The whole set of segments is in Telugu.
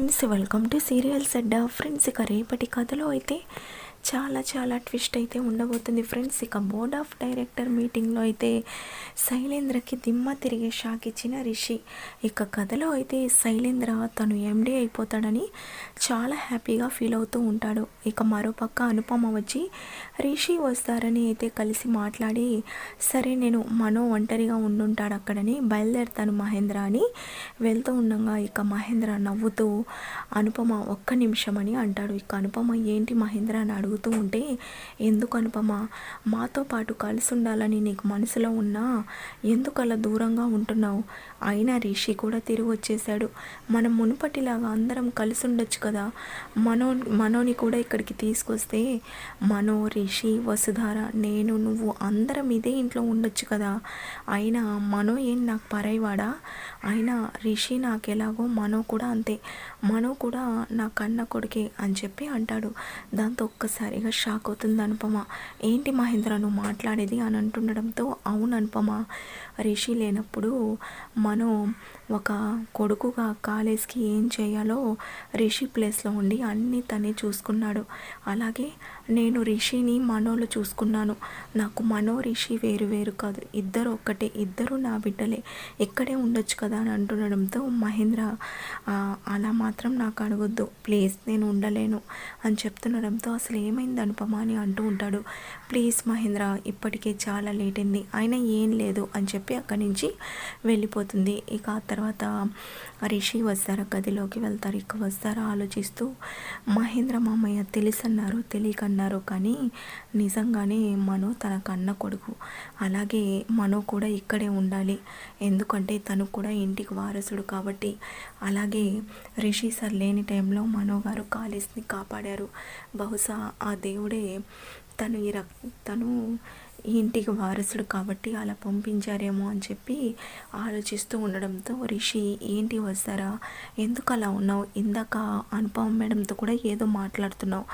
Friends welcome to serials Adda friends ఇక రేపటి కథలో అయితే చాలా చాలా ట్విస్ట్ అయితే ఉండబోతుంది. ఫ్రెండ్స్ ఇక బోర్డ్ ఆఫ్ డైరెక్టర్ మీటింగ్లో అయితే శైలేంద్రకి దిమ్మ తిరిగే షాక్ ఇచ్చిన రిషి. ఇక కథలో అయితే శైలేంద్ర తను ఎండి అయిపోతాడని చాలా హ్యాపీగా ఫీల్ అవుతూ ఉంటాడు. ఇక మరోపక్క అనుపమ వచ్చి రిషి వస్తారని అయితే కలిసి మాట్లాడి సరే నేను మనో ఒంటరిగా ఉండుంటాడు అక్కడని బయలుదేరుతాను మహేంద్ర అని వెళ్తూ ఉండగా ఇక మహేంద్ర నవ్వుతూ అనుపమ ఒక్క నిమిషం అని అంటాడు. ఇక అనుపమ ఏంటి మహేంద్ర? అని అడుగుతూ ఉంటే ఎందుకు అనుపమ మాతో పాటు కలిసి ఉండాలని నీకు మనసులో ఉన్నా? ఎందుకు అలా దూరంగా ఉంటున్నావు? అయినా రిషి కూడా తిరిగి వచ్చేసాడు మనం మునుపటిలాగా అందరం కలిసి ఉండొచ్చు కదా? మనో మనోని కూడా ఇక్కడికి తీసుకొస్తే మనో రిషి వసుధార నేను నువ్వు అందరం ఇదే ఇంట్లో ఉండొచ్చు కదా? అయినా మనో ఏం నాకు పరైవాడా అయినా రిషి నాకు ఎలాగో మనో కూడా అంతే. మనో కూడా నా కన్న కొడుకే అని చెప్పి అంటాడు. దాంతో ఒక్కసారి ఒక్కసారిగా షాక్ అవుతుంది అనుపమ. ఏంటి మహేంద్ర నువ్వు మాట్లాడేది? అని అంటుండడంతో అవును అనుపమ. రిషి లేనప్పుడు మనం ఒక కొడుకుగా కాలేజ్కి ఏం చేయాలో రిషి ప్లేస్లో ఉండి అన్నీ తనే చూసుకున్నాడు. అలాగే నేను రిషిని మనోలు చూసుకున్నాను. నాకు మనో రిషి వేరు వేరు కాదు. ఇద్దరు ఒక్కటే. ఇద్దరు నా బిడ్డలే. ఇక్కడే ఉండొచ్చు కదా అని అంటుండడంతో మహేంద్ర అలా మాత్రం నాకు అడగొద్దు. ప్లీజ్ నేను ఉండలేను అని చెప్తుండడంతో అసలు ఏమైంది అనుపమ అని అంటూ ఉంటాడు. ప్లీజ్ మహేంద్ర ఇప్పటికే చాలా లేట్ అయింది. అయినా ఏం లేదు అని చెప్పి అక్కడి నుంచి వెళ్ళిపోతుంది. ఇక ఆ తర్వాత తర్వాత రిషి వస్తారు? గదిలోకి వెళ్తారు? ఇక వస్తారా? ఆలోచిస్తూ మహేంద్ర మామయ్య తెలుసన్నారు తెలియకన్నారు కానీ నిజంగానే మనో తన కన్న కొడుకు. అలాగే మను కూడా ఇక్కడే ఉండాలి. ఎందుకంటే తను కూడా ఇంటికి వారసుడు కాబట్టి. అలాగే రిషి సార్ లేని టైంలో మనో గారు కాలేజ్ని కాపాడారు. బహుశా ఆ దేవుడే తను ఈ రక్ తను ఇంటికి వారసుడు కాబట్టి అలా పంపించారేమో అని చెప్పి ఆలోచిస్తూ ఉండడంతో రిషి ఏంటి వస్తారా? ఎందుకు అలా ఉన్నావు? ఇందాక అనుపమ మేడంతో కూడా ఏదో మాట్లాడుతున్నావు.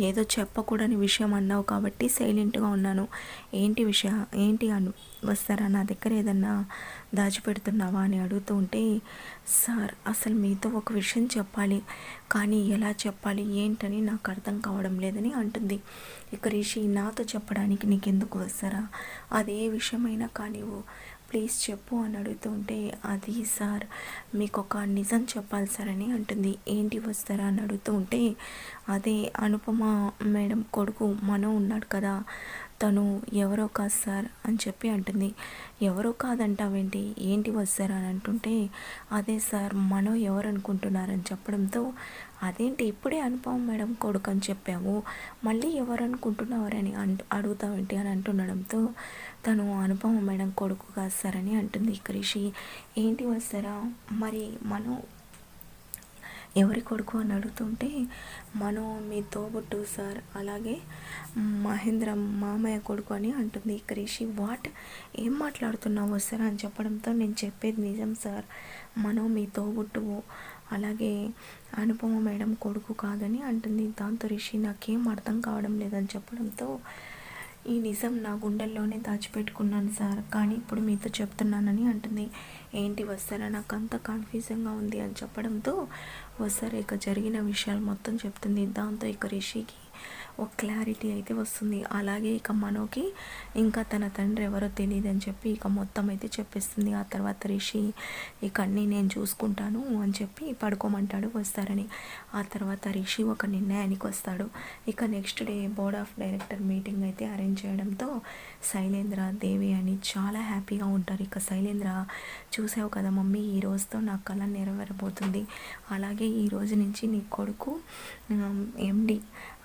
ఏదో చెప్పకూడని విషయం అన్నావు కాబట్టి సైలెంట్గా ఉన్నాను. ఏంటి విషయం ఏంటి అను వస్తారా? నా దగ్గర ఏదన్నా దాచిపెడుతున్నావా అని అడుగుతూ ఉంటే సార్ అసలు మీతో ఒక విషయం చెప్పాలి. కానీ ఎలా చెప్పాలి? ఏంటని నాకు అర్థం కావడం లేదని అంటుంది. ఇక రిషి నాతో చెప్పడానికి నీకెందుకు వస్తారా? అదే విషయమైనా కానివ్వు. ప్లీజ్ చెప్పు అని అడుగుతుంటే అది సార్ మీకు ఒక నిజం చెప్పాలి సార్ అని అంటుంది. ఏంటి వస్తారా అని అడుగుతుంటే అదే అనుపమ మేడం కొడుకు మనం ఉన్నాడు కదా తను ఎవరో కాదు సార్ అని చెప్పి అంటుంది. ఎవరో కాదంటావేంటి? ఏంటి వస్తారు అని అంటుంటే అదే సార్ మనం ఎవరు అనుకుంటున్నారని చెప్పడంతో అదేంటి ఇప్పుడే అనుపమ మేడం కొడుకు అని చెప్పావు మళ్ళీ ఎవరు అనుకుంటున్నారని అంటు అడుగుతావేంటి అని అంటుండడంతో తను అనుపమ మేడం కొడుకు కాదు సార్ అని అంటుంది క్రిషి ఏంటి వస్తారా మరి మనం ఎవరి కొడుకు అని అడుగుతుంటే మనం మీ తోబుట్టు సార్ అలాగే మహేంద్ర మామయ్య కొడుకు అని అంటుంది. క్రిషి వాట్? ఏం మాట్లాడుతున్నావు సార్ అని చెప్పడంతో నేను చెప్పేది నిజం సార్. మనం మీ తోబుట్టు అలాగే అనుపమ మేడం కొడుకు కాదని అంటుంది. దాంతో రిషి నాకేం అర్థం కావడం లేదని చెప్పడంతో ఈ నిజం నా గుండెల్లోనే దాచిపెట్టుకున్నాను సార్. కానీ ఇప్పుడు మీతో చెప్తున్నానని అంటుంది. ఏంటి వస్తారా? నాకు అంత కన్ఫ్యూజన్గా ఉంది అని చెప్పడంతో వస్తారు? ఇక జరిగిన విషయాలు మొత్తం చెప్తుంది. దాంతో ఇక రిషికి ఒక క్లారిటీ అయితే వస్తుంది. అలాగే ఇక మనోకి ఇంకా తన తండ్రి ఎవరో తెలియదు అని చెప్పి ఇక మొత్తం అయితే చెప్పేస్తుంది. ఆ తర్వాత రిషి ఇక అన్నీ నేను చూసుకుంటాను అని చెప్పి పడుకోమంటాడు వస్తారని. ఆ తర్వాత రిషి ఒక నిర్ణయానికి వస్తాడు. ఇక next day board of director meeting అయితే అరేంజ్ చేయడంతో శైలేంద్ర దేవి అని చాలా హ్యాపీగా ఉంటారు. ఇక శైలేంద్ర చూసావు కదా మమ్మీ ఈ రోజుతో నా కళ నెరవేరబోతుంది. అలాగే ఈ రోజు నుంచి నీ కొడుకు MD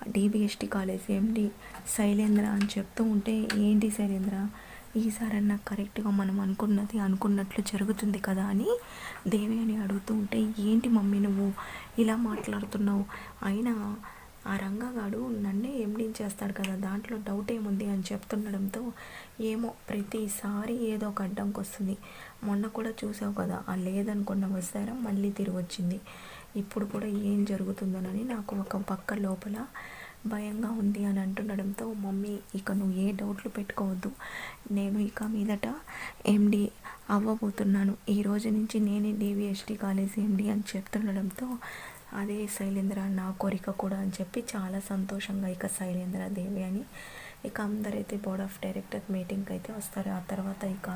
DBST college MD Shailendra అని చెప్తూ ఉంటే ఏంటి శైలేంద్ర? ఈసారన్నా కరెక్ట్గా మనం అనుకున్నది అనుకున్నట్లు జరుగుతుంది కదా అని దేవి అని అడుగుతూ ఉంటే ఏంటి మమ్మీ నువ్వు ఇలా మాట్లాడుతున్నావు? అయినా ఆ రంగగాడు నన్నే ఎండింగ్ చేస్తాడు కదా దాంట్లో డౌట్ ఏముంది? అని చెప్తుండడంతో ఏమో ప్రతిసారి ఏదో ఒక అడ్డంకి వస్తుంది మొన్న కూడా చూసావు కదా ఆ లేదనుకున్న వస్తారా మళ్ళీ తిరిగి వచ్చింది ఇప్పుడు కూడా ఏం జరుగుతుందోనని నాకు ఒక పక్క లోపల భయంగా ఉంది అని అంటుండడంతో మమ్మీ ఇక నువ్వు ఏ డౌట్లు పెట్టుకోవద్దు. నేను ఇక మీదట ఎండి అవ్వబోతున్నాను. ఈ రోజు నుంచి నేనే డివిఎస్టీ కాలేజ్ ఎండి అని చెప్తుండడంతో అదే శైలేంద్ర నా కోరిక కూడా అని చెప్పి చాలా సంతోషంగా ఇక శైలేంద్ర దేవి అని ఇక అందరైతే బోర్డ్ ఆఫ్ డైరెక్టర్ మీటింగ్కి అయితే వస్తారు. ఆ తర్వాత ఇక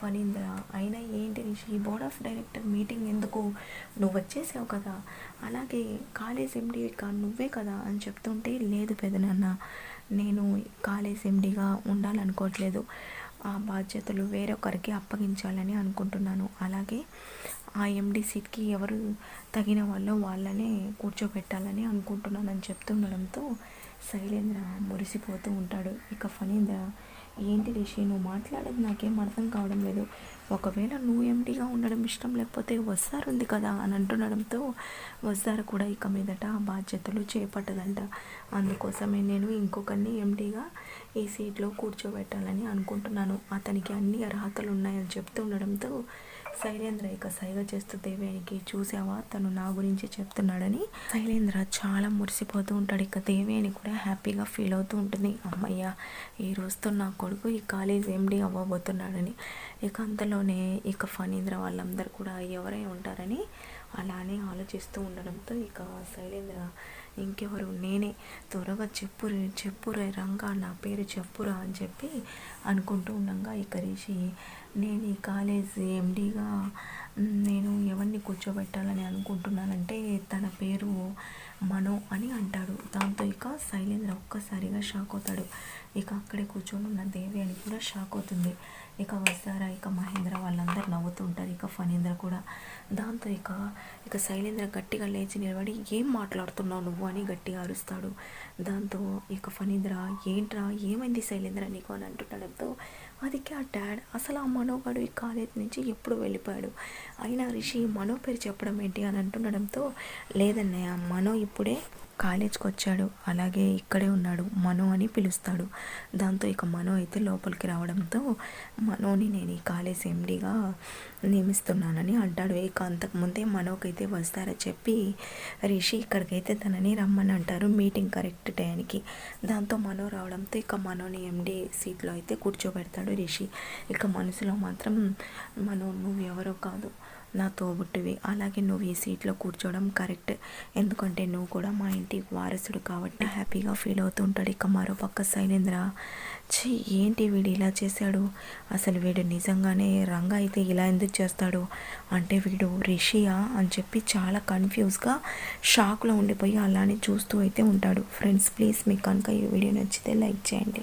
ఫణీంద్ర అయినా ఏంటి రిషి ఈ బోర్డ్ ఆఫ్ డైరెక్టర్ మీటింగ్ ఎందుకు? నువ్వు వచ్చేసావు కదా. అలాగే కాలేజ్ ఎండి ఇక నువ్వే కదా అని చెప్తుంటే లేదు పెదనాన్న నేను కాలేజ్ ఎండిగా ఉండాలనుకోవట్లేదు. ఆ బాధ్యతలు వేరొకరికి అప్పగించాలని అనుకుంటున్నాను. అలాగే ఆ ఎండి సీట్కి ఎవరు తగిన వాళ్ళు వాళ్ళనే కూర్చోబెట్టాలని అనుకుంటున్నాను అని చెప్తుండడంతో శైలేంద్ర మురిసిపోతూ ఉంటాడు. ఇక ఫణీంద్ర ఏంటి రిషి నువ్వు మాట్లాడేది నాకేం అర్థం కావడం లేదు. ఒకవేళ నువ్వు ఎంటీగా ఉండడం ఇష్టం లేకపోతే వస్తారు ఉంది కదా అని అంటుండడంతో వస్తారు కూడా ఇక మీదట బాధ్యతలు చేపట్టదంట. అందుకోసమే నేను ఇంకొకరిని ఎంటీగా ఈ సీట్లో కూర్చోబెట్టాలని అనుకుంటున్నాను. అతనికి అన్ని అర్హతలు ఉన్నాయని చెప్తుండడంతో శైలేంద్ర ఇక సైగ చేస్తూ దేవేనికి చూసావా? తను నా గురించి చెప్తున్నాడని శైలేంద్ర చాలా మురిసిపోతూ ఉంటాడు. ఇక దేవేని కూడా హ్యాపీగా ఫీల్ అవుతూ ఉంటుంది. అమ్మయ్య ఈ రోజుతో నా కొడుకు ఈ కాలేజ్ ఎండి అవ్వబోతున్నాడని. ఇక అంతలోనే ఇక ఫణీంద్ర వాళ్ళందరూ కూడా ఎవరై ఉంటారని అలానే ఆలోచిస్తూ ఉండడంతో ఇక శైలేంద్ర ఇంకెవరు? నేనే. త్వరగా చెప్పు చెప్పురే రంగా నా పేరు చెప్పురా అని చెప్పి అనుకుంటూ ఉండగా ఇక రిషి నేను ఈ కాలేజ్ ఎండీగా నేను ఎవరిని కూర్చోబెట్టాలని అనుకుంటున్నానంటే తన పేరు మనో అని అంటాడు. దాంతో ఇక శైలేంద్ర ఒక్కసారిగా షాక్ అవుతాడు. ఇక అక్కడే కూర్చొని ఉన్న దేవి అని కూడా షాక్ అవుతుంది. ఇక వస్తారా? ఇక మహేంద్ర వాళ్ళందరూ నవ్వుతూ ఉంటారు. ఇక ఫణీంద్ర కూడా దాంతో ఇక ఇక శైలేంద్ర గట్టిగా లేచి నిలబడి ఏం మాట్లాడుతున్నావు నువ్వు? అని గట్టిగా అరుస్తాడు. దాంతో ఇక ఫణీంద్ర ఏంట్రా? ఏమైంది శైలేంద్ర నీకు? అని అంటుండడంతో అదికే ఆ డాడ్ అసలు ఆ మనోగాడు ఈ కాలేజ్ నుంచి ఎప్పుడు వెళ్ళిపోయాడు? అయినా రిషి మనో పేరు చెప్పడం ఏంటి? అని అంటుండడంతో లేదన్నయ్య మనో ఇప్పుడే కాలేజ్కి వచ్చాడు అలాగే ఇక్కడే ఉన్నాడు. మనో అని పిలుస్తాడు. దాంతో ఇక మనో అయితే లోపలికి రావడంతో మనోని నేను ఈ కాలేజ్ ఎండీగా నియమిస్తున్నానని అంటాడు. ఇక అంతకుముందే మనోకైతే వస్తారని చెప్పి రిషి ఇక్కడికైతే తనని రమ్మని అంటారు. మీటింగ్ కరెక్ట్ టైంకి. దాంతో మనో రావడంతో ఇక మనోని ఎండీ సీట్లో అయితే కూర్చోబెడతాడు రిషి. ఇక మనసులో మాత్రం మనో నువ్వు ఎవరో కాదు. నా తోబుట్టివి అలాగే నువ్వు ఈ సీట్లో కూర్చోవడం కరెక్ట్. ఎందుకంటే నువ్వు కూడా మా ఇంటి వారసుడు కాబట్టి హ్యాపీగా ఫీల్ అవుతుంటాడు. ఇక మరో పక్క శైలేంద్ర ఛీ ఏంటి వీడు ఇలా చేశాడు? అసలు వీడు నిజంగానే రంగా అయితే ఇలా ఎందుకు చేస్తాడు? అంటే వీడు రిషియా అని చెప్పి చాలా కన్ఫ్యూజ్గా షాక్లో ఉండిపోయి అలానే చూస్తూ అయితే ఉంటాడు. ఫ్రెండ్స్ ప్లీజ్ మీకు కనుక ఈ వీడియో నచ్చితే లైక్ చేయండి.